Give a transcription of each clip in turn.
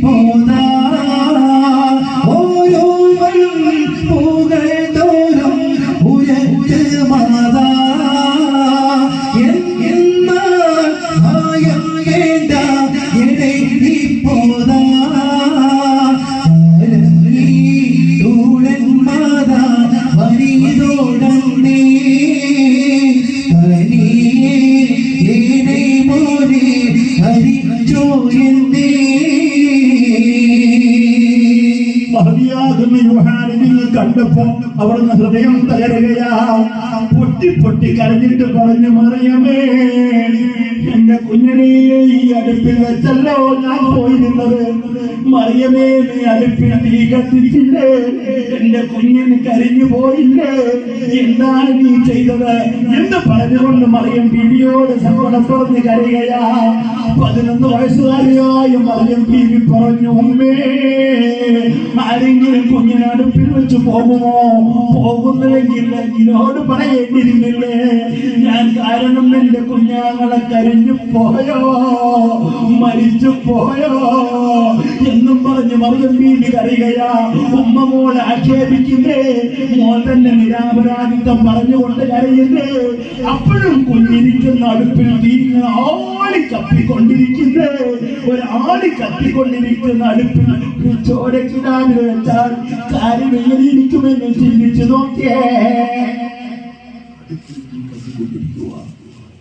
people. മഹതിയാകുന്ന യുഹാനിനെ കണ്ടപ്പോ അവിടുന്ന് ഹൃദയം തകരുകയാ. പൊട്ടി പൊട്ടി കരഞ്ഞിട്ട് പറഞ്ഞു മറിയമേ എന്റെ കുഞ്ഞിനെ ഈ അടുപ്പിൽ വെച്ചല്ലോ ഞാൻ പോയി നിന്നത് മറിയമേ നീ അടുപ്പിൽ തീ കത്തിച്ചില്ലേ? എന്റെ കുഞ്ഞിന് കരിഞ്ഞു പോയില്ലേ? എന്താണ് നീ ചെയ്തത്? എന്ന് പറഞ്ഞുകൊണ്ട് മറിയം ബിബിയോട് സങ്കടം പറഞ്ഞ് കരയുകയാ. പതിനൊന്ന് വയസ്സുകാരിയായ മറിയം ബിബി പറഞ്ഞു ഉമ്മേ ആരെങ്കിലും കുഞ്ഞിനെ അടുപ്പിൽ വെച്ച് പോകുമോ? പോകുന്നുവെങ്കിൽ എന്നോട് പറയേണ്ടിയിരുന്നില്ലേ? ഞാൻ കാരണം എന്റെ കുഞ്ഞാങ്ങളെ കരിഞ്ഞു പോയോ? മരിച്ചു പോയോ? എന്നും പറഞ്ഞ് മറിയം വീണ്ടും കരയുകയാ. ഉമ്മ മോളെ ആക്ഷേപിക്കുന്നേ മോൾ തന്നെ നിരാപരാധിത്വം പറഞ്ഞുകൊണ്ട് കരയുന്നേ. അപ്പോഴും കുഞ്ഞിരിക്കുന്ന അടുപ്പിൽ തീങ്ങ ആളി കത്തിക്കൊണ്ടിരിക്കുന്നേ ഒരു ആളി കത്തിക്കൊണ്ടിരിക്കുന്ന അടുപ്പിൽ ചോരക്കിടാൻ വെച്ചാൽ കാര്യം എങ്ങനെയിരിക്കുമെന്ന് ചിന്തിച്ചു നോക്കിയേ.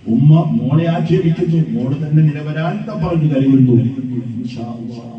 ഉമ്മ മോളെ ആക്ഷേപിക്കുന്നു മോൾ തന്നെ നിരപരാധിത്വം പറഞ്ഞു അല്ലാഹ്.